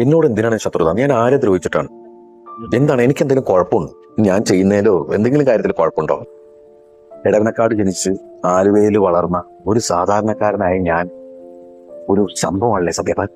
എന്നോട് എന്തിനാണ് ശത്രുത? ഞാൻ ആരെ ദ്രോഹിച്ചിട്ടാണ്? എന്താണ്? എനിക്ക് എന്തെങ്കിലും കുഴപ്പമുണ്ടോ? ഞാൻ ചെയ്യുന്നതിലോ എന്തെങ്കിലും കാര്യത്തിൽ കുഴപ്പമുണ്ടോ? ഇടവനക്കാട് ജനിച്ച് ആലുവയിൽ വളർന്ന ഒരു സാധാരണക്കാരനായ ഞാൻ ഒരു സംഭവമല്ലേ സത്യപാൽ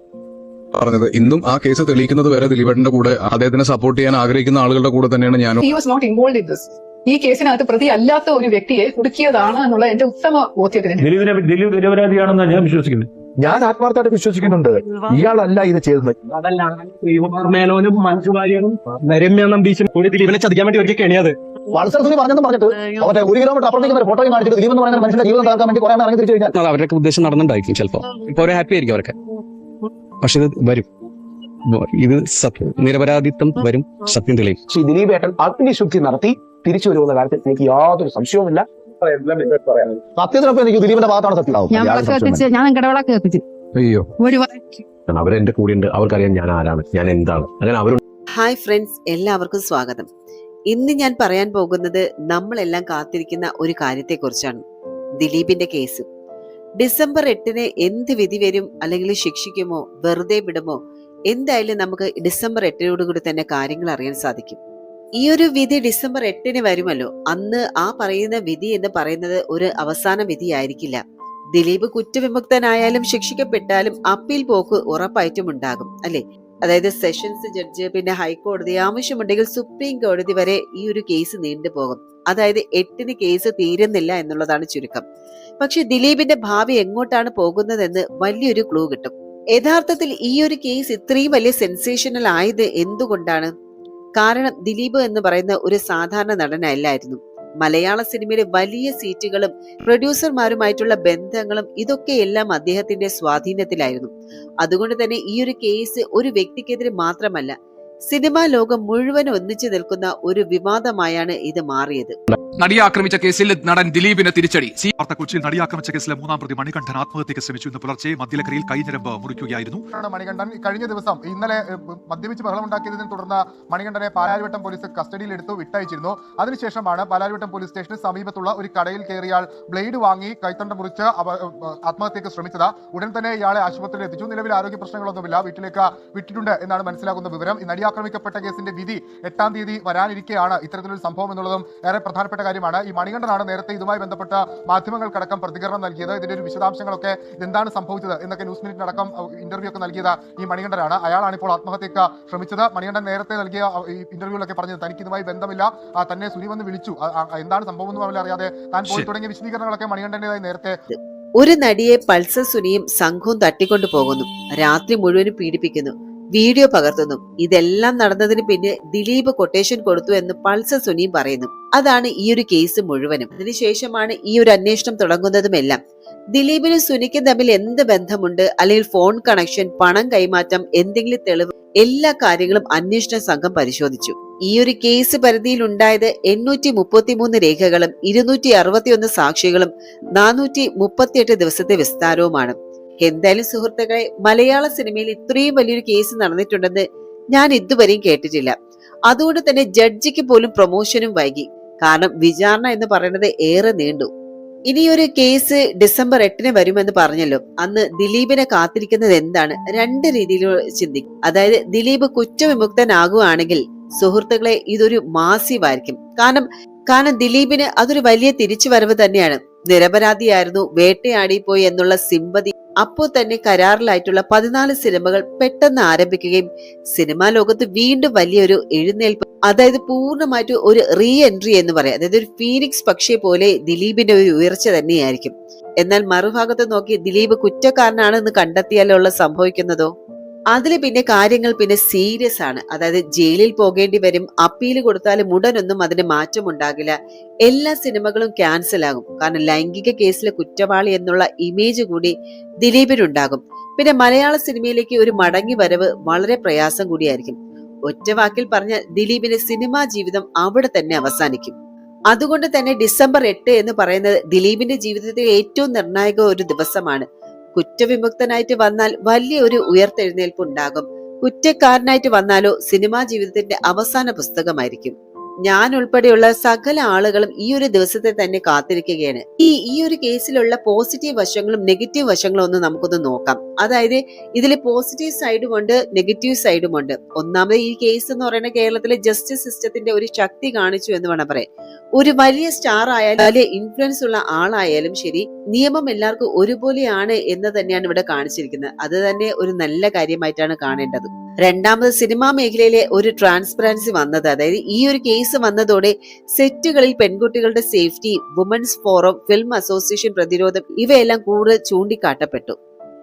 പറഞ്ഞത് ഇന്നും ആ കേസ് തെളിയിക്കുന്നത് വരെ ദിലീപേട്ടന്റെ കൂടെ അദ്ദേഹത്തിനെ സപ്പോർട്ട് ചെയ്യാൻ ആഗ്രഹിക്കുന്ന ആളുകളുടെ കൂടെ തന്നെയാണ് ഞാൻ he was not involve in this ഈ കേസിനകത്ത് പ്രതി അല്ലാത്ത ഒരു വ്യക്തിയെ കുടുക്കിയതാണ് എന്നുള്ള എന്റെ ഉത്തമ ബോധ്യത്തിന് ദിലീപിനെ ദിലീപ് നിരപരാധിയാണെന്നാണ് ഞാൻ വിശ്വസിക്കുന്നത്. ഞാൻ ആത്മാർത്ഥമായിട്ട് വിശ്വസിക്കുന്നുണ്ട്. ഇയാളല്ല ഇത് ചെയ്തത്. അതല്ല ശ്രീകുമാർ മേനോനും മനസ്സ് വാര്യനും രമ്യ നമ്പീശനും കൂടി ദിലീപിനെ ചതിക്കാൻ വേണ്ടി ഒരിക്കൽ കെണിയത്. വത്സര തുണി പറഞ്ഞെന്ന് പറഞ്ഞിട്ട് ഒരു കിലോമീറ്റർ അപ്പുറത്തേക്ക് ഒരു ഫോട്ടോ കാണിച്ചിട്ട് ദിലീപ് എന്ന് പറയുന്ന മനുഷ്യന്റെ ജീവിതം തകർക്കാൻ വേണ്ടി കുറെ ഇറങ്ങി തിരിച്ചു കഴിഞ്ഞാൽ. അത് അവരുടെ ഉദ്ദേശം നടന്നുണ്ടായിരിക്കും ചിലപ്പോ. ഇപ്പൊ അവരെ ഹാപ്പി ആയിരിക്കും അവരൊക്കെ. പക്ഷെ ഇത് വരും. ഇത് സത്യം. നിരപരാധിത്വം വരും. സത്യം തെളിയും. ശ്രീ ദിലീപ് ഏട്ടൻ അഗ്നിശുദ്ധി നടത്തി തിരിച്ചു വരുമെന്ന കാര്യത്തിൽ എനിക്ക് യാതൊരു സംശയവുമില്ല. സത്യത്തിനൊപ്പം എനിക്ക് ദിലീപിന്റെ ഭാഗത്താണ് സത്യം. ഞാൻ കിടവിളക്ക് അയ്യോ. ഒരു അവരെന്റെ കൂടെയുണ്ട് അവർക്കറിയാം ഞാൻ ആരാണ് ഞാൻ എന്താണ്. അങ്ങനെ അവർ ഹായ് ഫ്രണ്ട്സ് എല്ലാവർക്കും സ്വാഗതം. ഇന്ന് ഞാൻ പറയാൻ പോകുന്നത് നമ്മളെല്ലാം കാത്തിരിക്കുന്ന ഒരു കാര്യത്തെക്കുറിച്ചാണ്. ദിലീപിന്റെ കേസ്. ഡിസംബർ എട്ടിന് എന്ത് വിധി വരും അല്ലെങ്കിൽ ശിക്ഷിക്കുമോ വെറുതെ വിടുമോ എന്തായാലും നമുക്ക് ഡിസംബർ എട്ടിനോടുകൂടി തന്നെ കാര്യങ്ങൾ അറിയാൻ സാധിക്കും. ഈ ഒരു വിധി ഡിസംബർ എട്ടിന് വരുമല്ലോ. അന്ന് ആ പറയുന്ന വിധി എന്ന് പറയുന്നത് ഒരു അവസാന വിധി ആയിരിക്കില്ല. ദിലീപ് കുറ്റവിമുക്തനായാലും ശിക്ഷിക്കപ്പെട്ടാലും അപ്പീൽ പോക്ക് ഉറപ്പായിട്ടും ഉണ്ടാകും അല്ലെ? അതായത് സെഷൻസ് ജഡ്ജ് പിന്നെ ഹൈക്കോടതി ആവശ്യമുണ്ടെങ്കിൽ സുപ്രീം കോടതി വരെ ഈ ഒരു കേസ് നീണ്ടുപോകും അതായത് എട്ടിന് കേസ് തീരുന്നില്ല എന്നുള്ളതാണ് ചുരുക്കം. പക്ഷെ ദിലീപിന്റെ ഭാവി എങ്ങോട്ടാണ് പോകുന്നതെന്ന് വലിയൊരു ക്ലൂ കിട്ടും. യഥാർത്ഥത്തിൽ ഈ ഒരു കേസ് ഇത്രയും വലിയ സെൻസേഷണൽ ആയത് എന്തുകൊണ്ടാണ്? കാരണം ദിലീപ് എന്ന് പറയുന്ന ഒരു സാധാരണ നടനല്ലായിരുന്നു. മലയാള സിനിമയിലെ വലിയ സീറ്റുകളും പ്രൊഡ്യൂസർമാരുമായിട്ടുള്ള ബന്ധങ്ങളും ഇതൊക്കെയെല്ലാം അദ്ദേഹത്തിന്റെ സ്വാധീനത്തിലായിരുന്നു. അതുകൊണ്ട് തന്നെ ഈ ഒരു കേസ് ഒരു വ്യക്തിക്കെതിരെ മാത്രമല്ല സിനിമാ ലോകം മുഴുവൻ ഒന്നിച്ചു നിൽക്കുന്ന ഒരു വിവാദമായാണ് ഇത് മാറിയത്. നടിയെ ആക്രമിച്ച കേസിൽ നടൻ ദിലീപിന് തിരിച്ചടി. സി വാർത്ത കൊച്ചിയിൽ നടിയെ ആക്രമിച്ച കേസിലെ മൂന്നാം പ്രതി മണികണ്ഠൻ ആത്മഹത്യക്ക് ശ്രമിച്ചു ഇന്ന് പുലർച്ചെ മദ്യലക്കരയിൽ കൈഞ്ഞരമ്പ് മുറിക്കുകയായിരുന്നു. മണികണ്ഠൻ. കഴിഞ്ഞ ദിവസം ഇന്നലെ മദ്യപിച്ച് ബഹളമുണ്ടാക്കിയതിനെ തുടർന്ന് മണികണ്ഠനെ പാലാരിവട്ടം പോലീസ് കസ്റ്റഡിയിൽ എടുത്തു വിട്ടയച്ചിരുന്നു. അതിനുശേഷമാണ് പാലാരിവട്ടം പോലീസ് സ്റ്റേഷന് സമീപത്തുള്ള ഒരു കടയിൽ കയറിയാൽ ബ്ലേഡ് വാങ്ങി കൈത്തണ്ട മുറിച്ച് ആത്മഹത്യക്ക് ശ്രമിച്ചത്. ഉടൻ തന്നെ ഇയാളെ ആശുപത്രിയിൽ എത്തിച്ചു. നിലവിൽ ആരോഗ്യ പ്രശ്നങ്ങളൊന്നുമില്ല. വീട്ടിലേക്ക് വിട്ടിട്ടുണ്ട് എന്നാണ് മനസ്സിലാക്കുന്ന വിവരം. ഈ നടി ആക്രമിക്കപ്പെട്ട കേസിന്റെ വിധി എട്ടാം തീയതി വരാനിരിക്കെയാണ് ഇത്തരത്തിലൊരു സംഭവം എന്നുള്ളതും ഏറെ പ്രധാനപ്പെട്ട കാര്യമാണ്. ഈ മണികണ്ഠനാണ് നേരത്തെ ഇതുമായി ബന്ധപ്പെട്ട മാധ്യമങ്ങൾക്കടക്കം പ്രതികരണം നൽകിയത്. ഇതിന്റെ ഒരു വിശദാംശങ്ങളൊക്കെ എന്താണ് സംഭവിച്ചത് എന്നൊക്കെ ന്യൂസ് മിനിറ്റിനടക്കം ഇന്റർവ്യൂ ഒക്കെ നൽകിയത് ഈ മണികണ്ഠനാണ്. അയാളാണ് ഇപ്പോൾ ആത്മഹത്യക്ക് ശ്രമിച്ചത്. മണികണ്ഠൻ നേരത്തെ നൽകിയ ഈ ഇന്റർവ്യൂവിലൊക്കെ പറഞ്ഞത് തനിക്ക് ഇതുമായി ബന്ധമില്ല തന്നെ സുനി വന്ന് വിളിച്ചു. എന്താണ് സംഭവം എന്ന് പോലും അറിയാതെ താൻ പോയി. തുടങ്ങിയ വിശദീകരണങ്ങളൊക്കെ മണികണ്ഠന്റേതായി നേരത്തെ ഒരു നടിയെ പൾസർ സുനിയും സംഘവും തട്ടിക്കൊണ്ടു പോകുന്നു രാത്രി മുഴുവനും പീഡിപ്പിക്കുന്നു. വീഡിയോ പകർത്തുന്നു. ഇതെല്ലാം നടന്നതിന് പിന്നെ ദിലീപ് കൊട്ടേഷൻ കൊടുത്തു എന്ന് പൾസർ സുനിയും പറയുന്നു. അതാണ് ഈ ഒരു കേസ് മുഴുവനും. അതിനുശേഷമാണ് ഈ ഒരു അന്വേഷണം തുടങ്ങുന്നതുമെല്ലാം ദിലീപിനും സുനിക്കും തമ്മിൽ എന്ത് ബന്ധമുണ്ട്? അല്ലെങ്കിൽ ഫോൺ കണക്ഷൻ പണം കൈമാറ്റം എന്തെങ്കിലും തെളിവ് എല്ലാ കാര്യങ്ങളും അന്വേഷണ സംഘം പരിശോധിച്ചു. ഈ ഒരു കേസ് പരിധിയിൽ ഉണ്ടായത് എണ്ണൂറ്റി മുപ്പത്തിമൂന്ന് രേഖകളും ഇരുന്നൂറ്റി അറുപത്തിയൊന്ന് സാക്ഷികളും നാനൂറ്റി മുപ്പത്തിയെട്ട് ദിവസത്തെ വിസ്താരവുമാണ്. എന്തായാലും സുഹൃത്തുക്കളെ മലയാള സിനിമയിൽ ഇത്രയും വലിയൊരു കേസ് നടന്നിട്ടുണ്ടെന്ന് ഞാൻ ഇതുവരെയും കേട്ടിട്ടില്ല. അതുകൊണ്ട് തന്നെ ജഡ്ജിക്ക് പോലും പ്രൊമോഷനും വൈകി. കാരണം വിചാരണ എന്ന് പറയുന്നത് ഏറെ നീണ്ടു. ഇനിയൊരു കേസ് ഡിസംബർ എട്ടിന് വരുമെന്ന് പറഞ്ഞല്ലോ. അന്ന് ദിലീപിനെ കാത്തിരിക്കുന്നത് എന്താണ്? രണ്ട് രീതിയിൽ ചിന്തിക്കും. അതായത് ദിലീപ് കുറ്റവിമുക്തനാകുകയാണെങ്കിൽ സുഹൃത്തുക്കളെ ഇതൊരു മാസീവായിരിക്കും കാരണം കാരണം ദിലീപിന് അതൊരു വലിയ തിരിച്ചുവരവ് തന്നെയാണ്. നിരപരാധിയായിരുന്നു. വേട്ടയാടിപ്പോയി എന്നുള്ള സിമ്പതി അപ്പോൾ തന്നെ കരാറിലായിട്ടുള്ള പതിനാല് സിനിമകൾ പെട്ടെന്ന് ആരംഭിക്കുകയും സിനിമാ ലോകത്ത് വീണ്ടും വലിയൊരു എഴുന്നേൽപ്പ് അതായത് പൂർണമായിട്ട് ഒരു റീ എൻട്രി എന്ന് പറയാം. അതായത് ഒരു ഫീനിക്സ് പക്ഷിയെ പോലെ ദിലീപിന്റെ ഒരു ഉയർച്ച തന്നെയായിരിക്കും. എന്നാൽ മറുഭാഗത്ത് നോക്കി ദിലീപ് കുറ്റക്കാരനാണെന്ന് കണ്ടെത്തിയാലുള്ള സംഭവിക്കുന്നതോ? അതിൽ പിന്നെ കാര്യങ്ങൾ പിന്നെ സീരിയസ് ആണ്. അതായത് ജയിലിൽ പോകേണ്ടി വരും അപ്പീൽ കൊടുത്താലും ഉടനൊന്നും അതിന് മാറ്റമുണ്ടാകില്ല. എല്ലാ സിനിമകളും ക്യാൻസൽ ആകും. കാരണം ലൈംഗിക കേസിലെ കുറ്റവാളി എന്നുള്ള ഇമേജ് കൂടി ദിലീപിനുണ്ടാകും. പിന്നെ മലയാള സിനിമയിലേക്ക് ഒരു മടങ്ങി വരവ് വളരെ പ്രയാസം കൂടിയായിരിക്കും. ഒറ്റ വാക്കിൽ പറഞ്ഞ ദിലീപിന്റെ സിനിമാ ജീവിതം അവിടെ തന്നെ അവസാനിക്കും. അതുകൊണ്ട് തന്നെ ഡിസംബർ എട്ട് എന്ന് പറയുന്നത് ദിലീപിന്റെ ജീവിതത്തിലെ ഏറ്റവും നിർണായക ഒരു ദിവസമാണ്. കുറ്റവിമുക്തനായിട്ട് വന്നാൽ വലിയ ഒരു ഉയർത്തെഴുന്നേൽപ്പ് ഉണ്ടാകും കുറ്റക്കാരനായിട്ട് വന്നാലോ സിനിമാ ജീവിതത്തിന്റെ അവസാന പുസ്തകമായിരിക്കും. ഞാൻ ഉൾപ്പെടെയുള്ള സകല ആളുകളും ഈ ഒരു ദിവസത്തെ തന്നെ കാത്തിരിക്കുകയാണ്. ഈ ഈ ഒരു കേസിലുള്ള പോസിറ്റീവ് വശങ്ങളും നെഗറ്റീവ് വശങ്ങളും ഒന്ന് നമുക്കൊന്ന് നോക്കാം. അതായത് ഇതിൽ പോസിറ്റീവ് സൈഡും ഉണ്ട് നെഗറ്റീവ് സൈഡും ഉണ്ട് ഒന്നാമത് ഈ കേസ് എന്ന് പറയുന്നത് കേരളത്തിലെ ജസ്റ്റിസ് സിസ്റ്റത്തിന്റെ ഒരു ശക്തി കാണിച്ചു എന്ന് വേണം പറയാം ഒരു വലിയ സ്റ്റാർ ആയാലും വലിയ ഇൻഫ്ലുവൻസ് ഉള്ള ആളായാലും ശരി നിയമം എല്ലാവർക്കും ഒരുപോലെയാണ് എന്ന് തന്നെയാണ് ഇവിടെ കാണിച്ചിരിക്കുന്നത്. അത് തന്നെ ഒരു നല്ല കാര്യമായിട്ടാണ് കാണേണ്ടത്. രണ്ടാമത് സിനിമാ മേഖലയിലെ ഒരു ട്രാൻസ്പെറൻസി വന്നത് അതായത് ഈ ഒരു കേസ് വന്നതോടെ സെറ്റുകളിൽ പെൺകുട്ടികളുടെ safety women's forum film association പ്രതിരോധം ഇവയെല്ലാം കൂടുതൽ ചൂണ്ടിക്കാട്ടപ്പെട്ടു.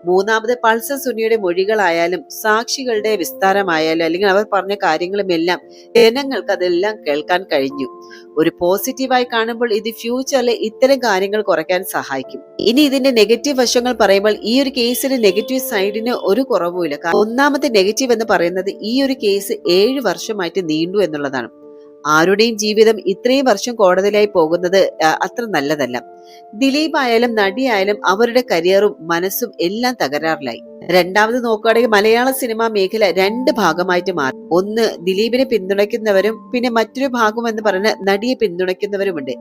മൂന്നാമത് പൾസർ സുനിയുടെ മൊഴികളായാലും സാക്ഷികളുടെ വിസ്താരമായാലും അല്ലെങ്കിൽ അവർ പറഞ്ഞ കാര്യങ്ങളും എല്ലാം ജനങ്ങൾക്ക് അതെല്ലാം കേൾക്കാൻ കഴിഞ്ഞു. ഒരു പോസിറ്റീവായി കാണുമ്പോൾ ഇത് ഫ്യൂച്ചറിൽ ഇത്തരം കാര്യങ്ങൾ കുറയ്ക്കാൻ സഹായിക്കും. ഇനി ഇതിന്റെ നെഗറ്റീവ് വശങ്ങൾ പറയുമ്പോൾ ഈ ഒരു കേസിന്റെ നെഗറ്റീവ് സൈഡിന് ഒരു കുറവുമില്ല. ഒന്നാമത്തെ നെഗറ്റീവ് എന്ന് പറയുന്നത് ഈ ഒരു കേസ് ഏഴ് വർഷമായിട്ട് നീണ്ടു എന്നുള്ളതാണ്. ആരുടെയും ജീവിതം ഇത്രയും വർഷം കോടതിയിലായി പോകുന്നത് അത്ര നല്ലതല്ല. ദിലീപ് ആയാലും നടിയായാലും അവരുടെ കരിയറും മനസ്സും എല്ലാം തകരാറിലായി. രണ്ടാമത് നോക്കുകയാണെങ്കിൽ മലയാള സിനിമാ മേഖല രണ്ട് ഭാഗമായിട്ട് മാറി. ഒന്ന് ദിലീപിനെ പിന്തുണയ്ക്കുന്നവരും പിന്നെ മറ്റൊരു ഭാഗം എന്ന് പറഞ്ഞ നടിയെ പിന്തുണയ്ക്കുന്നവരുമുണ്ട്.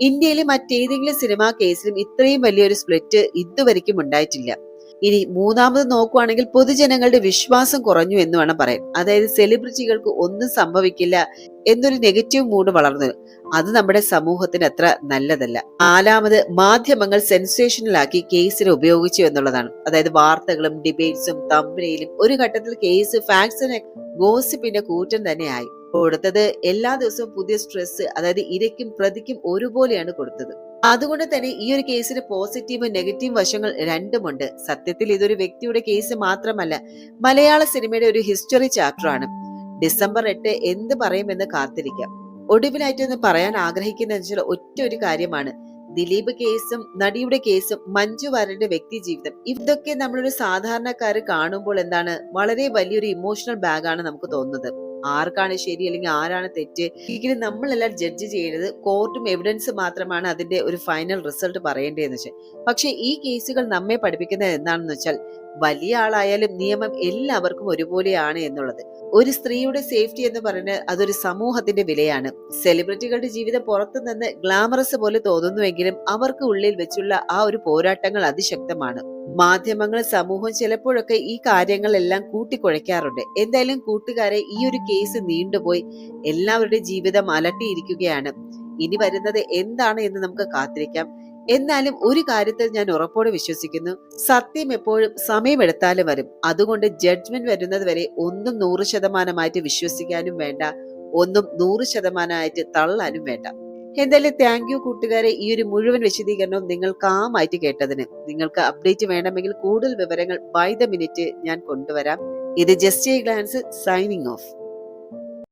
ഇന്ത്യയിലെ മറ്റേതെങ്കിലും സിനിമാ കേസിലും ഇത്രയും വലിയൊരു സ്പ്ലിറ്റ് ഇതുവരെയ്ക്കും ഉണ്ടായിട്ടില്ല. ഇനി മൂന്നാമത് നോക്കുവാണെങ്കിൽ പൊതുജനങ്ങളുടെ വിശ്വാസം കുറഞ്ഞു എന്ന് വേണം പറയാൻ. അതായത് സെലിബ്രിറ്റികൾക്ക് ഒന്നും സംഭവിക്കില്ല എന്നൊരു നെഗറ്റീവ് മൂഡ് വളർന്നു. അത് നമ്മുടെ സമൂഹത്തിന് അത്ര നല്ലതല്ല. നാലാമത് മാധ്യമങ്ങൾ സെൻസേഷനിലാക്കി കേസിനെ ഉപയോഗിച്ചു എന്നുള്ളതാണ്. അതായത് വാർത്തകളും ഡിബേറ്റ്സും തമ്പനയിലും ഒരു ഘട്ടത്തിൽ കേസ് ഫാക്സിനെ ഗോസിപ്പിന്റെ കൂറ്റൻ തന്നെയായി കൊടുത്തത് എല്ലാ ദിവസവും പുതിയ സ്ട്രെസ് അതായത് ഇരയ്ക്കും പ്രതിക്കും ഒരുപോലെയാണ് കൊടുത്തത്. അതുകൊണ്ട് തന്നെ ഈ ഒരു കേസിന് പോസിറ്റീവ് നെഗറ്റീവ് വശങ്ങൾ രണ്ടുമുണ്ട്. സത്യത്തിൽ ഇതൊരു വ്യക്തിയുടെ കേസ് മാത്രമല്ല മലയാള സിനിമയുടെ ഒരു ഹിസ്റ്ററി ചാപ്റ്ററാണ് ഡിസംബർ എട്ട് എന്ത് പറയുമെന്ന് കാത്തിരിക്കാം. ഒടുവിലായിട്ട് ഒന്ന് പറയാൻ ആഗ്രഹിക്കുന്ന വെച്ചാൽ ഒറ്റ ഒരു കാര്യമാണ്. ദിലീപ് കേസും നടിയുടെ കേസും മഞ്ജു വാര്യന്റെ വ്യക്തി ജീവിതം. ഇതൊക്കെ നമ്മളൊരു സാധാരണക്കാര് കാണുമ്പോൾ എന്താണ്? വളരെ വലിയൊരു ഇമോഷണൽ ബാഗാണ് നമുക്ക് തോന്നുന്നത്. ആർക്കാണ് ശരി അല്ലെങ്കിൽ ആരാണ് തെറ്റ്? എങ്കിലും നമ്മളെല്ലാം ജഡ്ജ് ചെയ്യുന്നത് കോർട്ടും എവിഡൻസ് മാത്രമാണ് അതിന്റെ ഒരു ഫൈനൽ റിസൾട്ട് പറയേണ്ടതെന്ന് വെച്ചാൽ. പക്ഷെ ഈ കേസുകൾ നമ്മെ പഠിപ്പിക്കുന്നത് എന്താണെന്ന് വെച്ചാൽ വലിയ ആളായാലും നിയമം എല്ലാവർക്കും ഒരുപോലെയാണ് എന്നുള്ളത്. ഒരു സ്ത്രീയുടെ സേഫ്റ്റി എന്ന് പറയുന്നത് അതൊരു സമൂഹത്തിന്റെ വിലയാണ്. സെലിബ്രിറ്റികളുടെ ജീവിതം പുറത്തു നിന്ന് ഗ്ലാമറസ് പോലെ തോന്നുന്നുവെങ്കിലും അവർക്ക് ഉള്ളിൽ വെച്ചുള്ള ആ ഒരു പോരാട്ടങ്ങൾ അതിശക്തമാണ്. മാധ്യമങ്ങൾ സമൂഹം ചിലപ്പോഴൊക്കെ ഈ കാര്യങ്ങളെല്ലാം കൂട്ടിക്കുഴയ്ക്കാറുണ്ട്. എന്തായാലും കൂട്ടുകാരെ ഈ ഒരു കേസ് നീണ്ടുപോയി എല്ലാവരുടെ ജീവിതം അലട്ടിയിരിക്കുകയാണ്. ഇനി വരുന്നത് എന്താണ് എന്ന് നമുക്ക് കാത്തിരിക്കാം. എന്നാലും ഒരു കാര്യത്തിൽ ഞാൻ ഉറപ്പോടെ വിശ്വസിക്കുന്നു. സത്യം എപ്പോഴും സമയമെടുത്താലും വരും. അതുകൊണ്ട് ജഡ്ജ്മെന്റ് വരുന്നത് വരെ ഒന്നും നൂറ് ശതമാനമായിട്ട് വിശ്വസിക്കാനും വേണ്ട. ഒന്നും നൂറ് ശതമാനമായിട്ട് തള്ളാനും വേണ്ട. എന്തായാലും താങ്ക് യു കൂട്ടുകാരെ. ഈ ഒരു മുഴുവൻ വിശദീകരണവും നിങ്ങൾ കാമായിട്ട് കേട്ടതിന് നിങ്ങൾക്ക് അപ്ഡേറ്റ് വേണമെങ്കിൽ കൂടുതൽ വിവരങ്ങൾ ബൈ ദ മിനിറ്റ് ഞാൻ കൊണ്ടുവരാം. ഇത് just a glance signing off